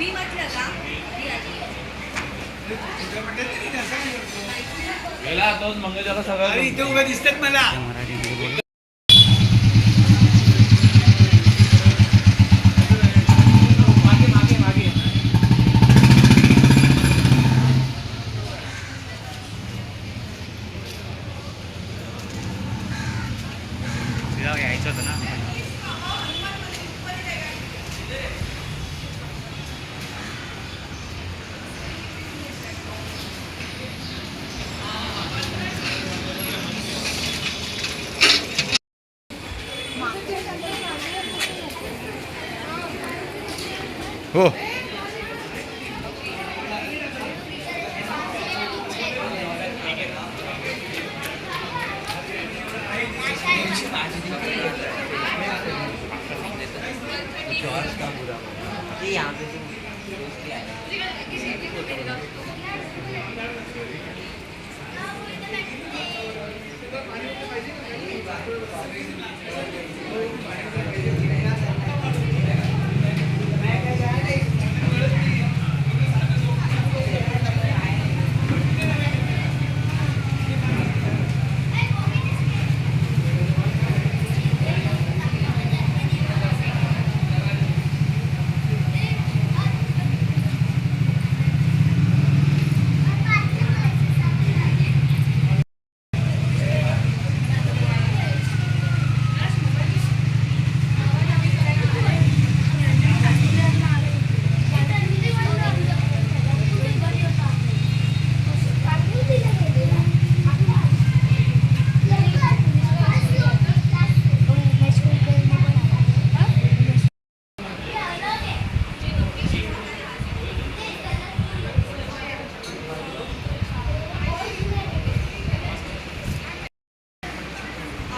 अभी म्हटलं का? तोच सगळं इथे उभं दिसतात मला. हो अभी म्हटलं का अभी आली गेला तोच मंगळवार सगळं इथे उभं दिसतात मला मराठीमध्ये बोल केस उभा राहावा म्हणजे लोकांना कळतं ना की भौतिक म्हणजे एक्झॅक्टली काय आहे एक हे आणि असं हे हे देख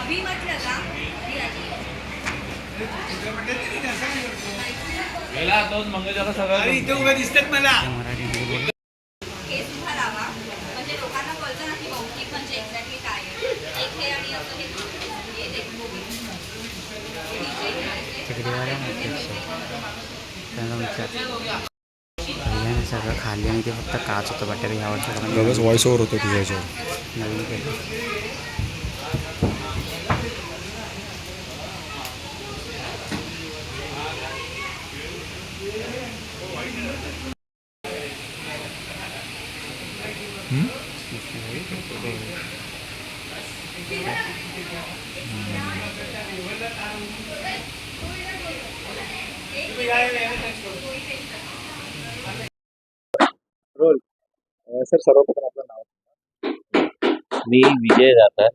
movie. हे DJ आहे. तिकडे वाला मोठे त्यांना विचार. भैयाने सगळं खाल्ली आणि ते फक्त काच होतं बटर कारण लगेच व्हॉइस ओव्हर होतो तुझ्या नवीन केलं. सर सर्वप्रथम आपलं नाव. मी विजय जाता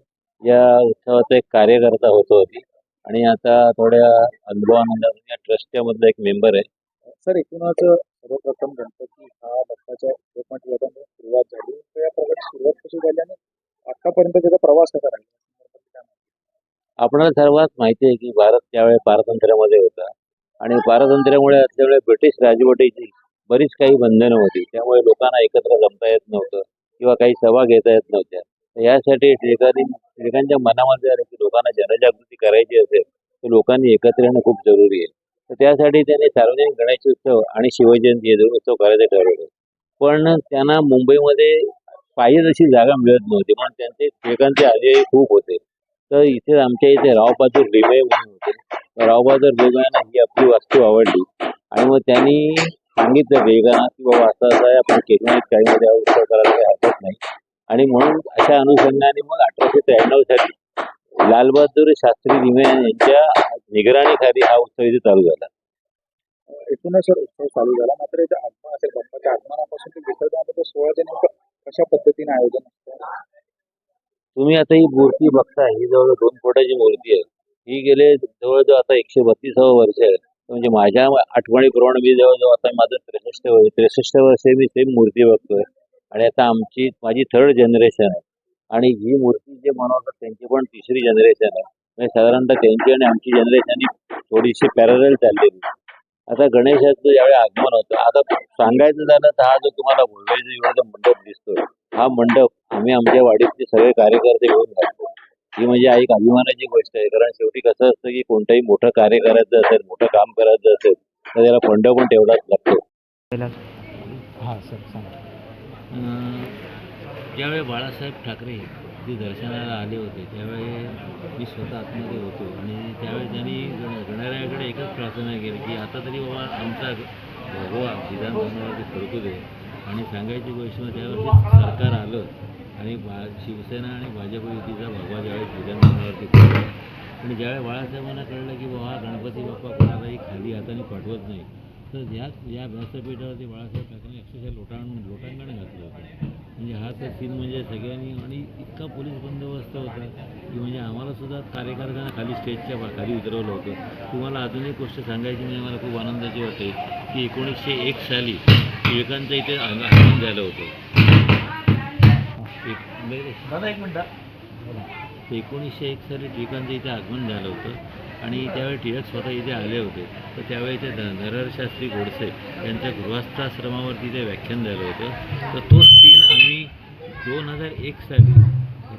या उत्सवाचा एक कार्यकर्ता होतो होती आणि आता थोड्या अनुभवानंतर या ट्रस्टच्या मधला एक मेंबर आहे. सर एकूणच सर्वप्रथम गणपती हा भक्ताच्या डेव्हलपमेंट योगाने सुरुवात झाली. या प्रकारे सुरुवात कशी झाली आणि आतापर्यंत त्याचा प्रवास कसा राहिला आपणाला सर्वात माहिती आहे की भारत त्यावेळेस पारतंत्र्यामध्ये होता आणि पारतंत्र्यामुळे असल्यामुळे ब्रिटिश राजवटीची बरीच काही बंधनं होती. त्यामुळे लोकांना एकत्र जमता येत नव्हतं किंवा काही सभा घेता येत नव्हत्या. यासाठी टिळकांनी टिळकांच्या मनामध्ये आलं की लोकांना जनजागृती करायची असेल तर लोकांनी एकत्र येणं खूप जरुरी आहे. तर त्यासाठी त्यांनी सार्वजनिक गणेशोत्सव आणि शिवजयंती हे दोन उत्सव करायचं ठरवले. पण त्यांना मुंबईमध्ये पाहिजे तशी जागा मिळत नव्हती. म्हणून त्यांचे टिळकांचे आजही खूप होते. तर इथे आमच्या इथे रावबहादूर रिमे म्हणून होते. रावबहादूर रिमे ही आपली वास्तू आवडली. आणि मग त्यांनी सांगितलं टिळकांना की बाबा असं असं आपण केशवात काही हा उत्सव करायला काही हरकत नाही. आणि म्हणून अशा अनुषंगाने मग अठराशे त्र्याण्णव साली लालबहादूर शास्त्री रिमे यांच्या निगराणीखाली हा उत्सव इथे चालू झाला. एकूणच सर उत्सव चालू झाला. मात्र याचं आगमन असेल. गणपतीच्या आगमनापासून ते विसर्जनापर्यंत सोहळ्याचं नेमकं कशा पद्धतीने आयोजन असतं? तुम्ही आता ही मूर्ती बघता. ही जवळ दोन फुटाची मूर्ती आहे. ही गेले जवळजवळ आता एकशे बत्तीसावं वर्ष आहे. म्हणजे माझ्या आठवणीप्रमाणे मी जवळजवळ आता माझं त्रेसष्ट वर्ष त्रेसष्ट वर्ष मी सेम मूर्ती बघतोय. आणि आता आमची माझी थर्ड जनरेशन आहे. आणि ही मूर्ती जे बनवतात त्यांची पण तिसरी जनरेशन आहे. म्हणजे साधारणतः त्यांची आणि आमची जनरेशन ही थोडीशी पॅरल चाललेली. आता गणेशाचं ज्यावेळी आगमन होतं. आता सांगायचं झालं तर हा जो तुम्हाला मुंबईचा एवढा मंडप दिसतोय हा मंडप आम्ही आमच्या वाडीतले सगळे कार्यकर्ते घेऊन घालतो ही म्हणजे एक अभिमानाची गोष्ट आहे. कारण शेवटी कसं असतं की कोणतंही मोठं कार्य करायचं असेल मोठं काम करायचं असेल तर त्याला फंड पण तेवढाच लागतो. हां सर सांगा. ज्यावेळी बाळासाहेब ठाकरे ते दर्शनाला आले होते त्यावेळी मी स्वतः आतमध्ये होतो. आणि त्यावेळी त्यांनी गण गणरायाकडे एकच प्रार्थना केली की आता तरी बाबा आमचा भगवा विधानभवनावरती फडकू दे आणि सांगायची गोष्ट म्हणजे त्यावेळेस त्यावेळी सरकार आलं आणि भा शिवसेना आणि भाजप युतीचा भगवा ज्यावेळेस विधानभवनावरती फडकला आणि ज्यावेळी बाळासाहेबांना कळलं की बाबा गणपती बाप्पा कोणालाही खाली हाताने पाठवत नाही तर या या व्यासपीठावरती बाळासाहेब ठाकरे अक्षरशः लोटांगण लोटांगण घातलं होतं. म्हणजे हा तर सीन म्हणजे सगळ्यांनी आणि इतका पोलीस बंदोबस्त होता. की म्हणजे आम्हाला सुद्धा कार्यकर्त्यांना खाली स्टेजच्या खाली उतरवलं होतं. तुम्हाला अजून एक गोष्ट सांगायची म्हणजे मला खूप आनंदाची वाटते की एकोणीसशे एक साली टिळकांचं इथे आग- आगमन झालं होतं. एक मिनटं एकोणीसशे एक साली टिळकांचं इथे आगमन झालं होतं आणि त्यावेळी टिळक स्वतः इथे आले होते. तर त्यावेळी ते नरहरशास्त्री गोडसे यांच्या गृहस्थाश्रमावरती ते व्याख्यान झालं होतं. तर तोच सीन आम्ही दोन हजार एक साली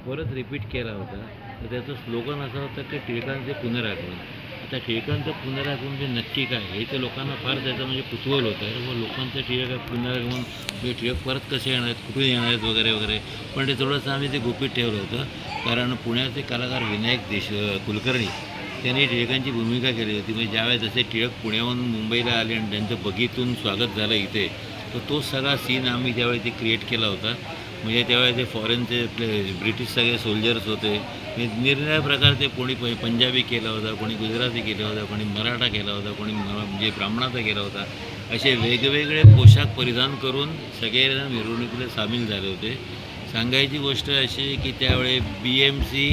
परत रिपीट केला होता. तर त्याचं स्लोगन असं होतं की टिळकांचे पुनरागमन आता टिळकांचं पुनरागमन म्हणजे नक्की काय हे ते लोकांना फार त्याचं म्हणजे कुतूहल होतं. अरे लोकांचं टिळक पुनरागमन म्हणजे टिळक परत कसे येणार आहेत कुठून येणार आहेत वगैरे वगैरे. पण ते थोडंसं आम्ही ते गुपित ठेवलं होतं. कारण पुण्याचे कलाकार विनायक देश कुलकर्णी त्यांनी टिळकांची भूमिका केली होती. म्हणजे ज्यावेळेस जसे टिळक पुण्याहून मुंबईला आले आणि त्यांचं बगीतून स्वागत झालं इथे तर तो सगळा सीन आम्ही त्यावेळी ते क्रिएट केला होता. म्हणजे त्यावेळेस ते फॉरेनचे ब्रिटिश सगळे सोल्जर्स होते म्हणजे निरनिराळ्या प्रकारचे कोणी प- पंजाबी केला होता कोणी गुजराती केला होता कोणी मराठा केला होता कोणी म- म्हणजे ब्राह्मणाचा केला होता असे वेगवेगळे पोशाख परिधान करून सगळेजण मिरवणुकीला सामील झाले होते. सांगायची गोष्ट अशी की त्यावेळी B M C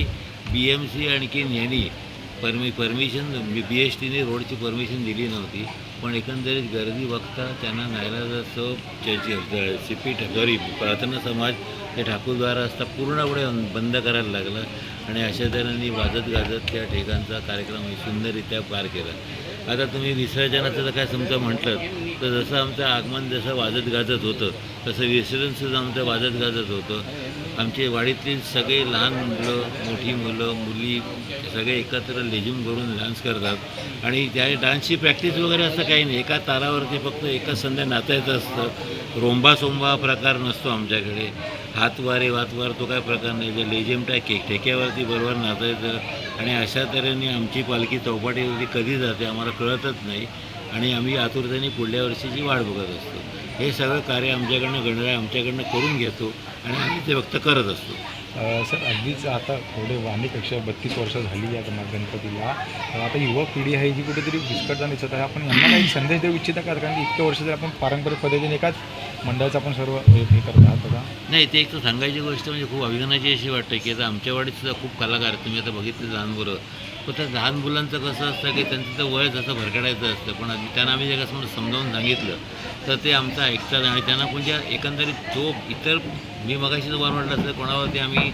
B M C आणखीन यांनी परमि परमिशन बी एस टीने रोडची परमिशन दिली नव्हती. पण एकंदरीत गर्दी बघता त्यांना नायलाजाचं सिपी सॉरी प्रार्थना समाज ते ठाकूरद्वारा असता पूर्णपणे बंद करायला लागला आणि अशा तऱ्हेने वाजत गाजत त्या ठिकाणचा कार्यक्रम सुंदररित्या पार केला. आता तुम्ही विसर्जनाचं जर काय समजा म्हटलं तर जसं आमचं आगमन जसं वाजत गाजत होतं तसं विसर्जनसुद्धा आमचं वाजत गाजत होतं. आमचे वाडीतील सगळे लहान मुलं मोठी मुलं मुली सगळे एकत्र लेझिम करून डान्स करतात. आणि त्या डान्सची प्रॅक्टिस वगैरे असं काही नाही. एका तारावरती फक्त एकाच संध्या नाचायचं असतं. रोंबा सोंबा प्रकार नसतो आमच्याकडे. हातवारे वातवार तो काय प्रकार नाही. जे लेझिम केक ठेक्यावरती बरोबर नाचायचं आणि अशा तऱ्हेने आमची पालखी चौपाटीवरती कधी जाते आम्हाला कळतच नाही आणि आम्ही आतुरतेने पुढल्या वर्षीची वाट बघत असतो. हे सगळं कार्य आमच्याकडनं गणराय आमच्याकडनं करून घेतो आणि आम्ही ते फक्त करत असतो. सर अगदीच आता थोडे वाणीपेक्षा बत्तीस वर्ष झाली या गणपतीला. आता युवा पिढी आहे जी कुठेतरी विस्कटताना दिसत आहे. आपण यांना काही संदेश देऊ इच्छिता का? कारण की इतक्या वर्ष जर आपण पारंपरिक पद्धतीने एकाच मंडळाचा पण सर्व हे हे करत आहात नाही ते एक तर सांगायची गोष्ट म्हणजे खूप अभिमानाची अशी वाटते की आता आमच्या वाडीत सुद्धा खूप कलाकार आहेत. तुम्ही आता बघितले लहान मुलं. पण त्या लहान मुलांचं कसं असतं की त्यांचं तर वय जसं भरकडायचं असतं. पण त्यांना आम्ही जे कसं समजावून सांगितलं तर ते आमचं ऐकतात आणि त्यांना कोणत्या एकंदरीत जो इतर मी मगाशी तुम्हाला म्हटलं असतं कोणावरती आम्ही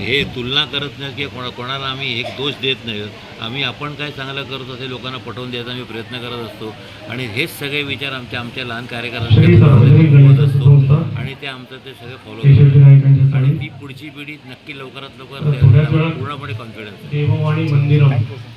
हे तुलना करत नाही किंवा कोणा कोणाला आम्ही एक दोष देत नाही. आम्ही आपण काय चांगलं करतो ते लोकांना पटवून द्यायचा आम्ही प्रयत्न करत असतो. आणि हेच सगळे विचार आमच्या आमच्या लहान कार्यकर्त्यांच्या होत असतो. आणि ते आमचं ते सगळं फॉलो करतो आणि ती पुढची पिढी नक्की लवकरात लवकर पूर्णपणे कॉन्फिडन्स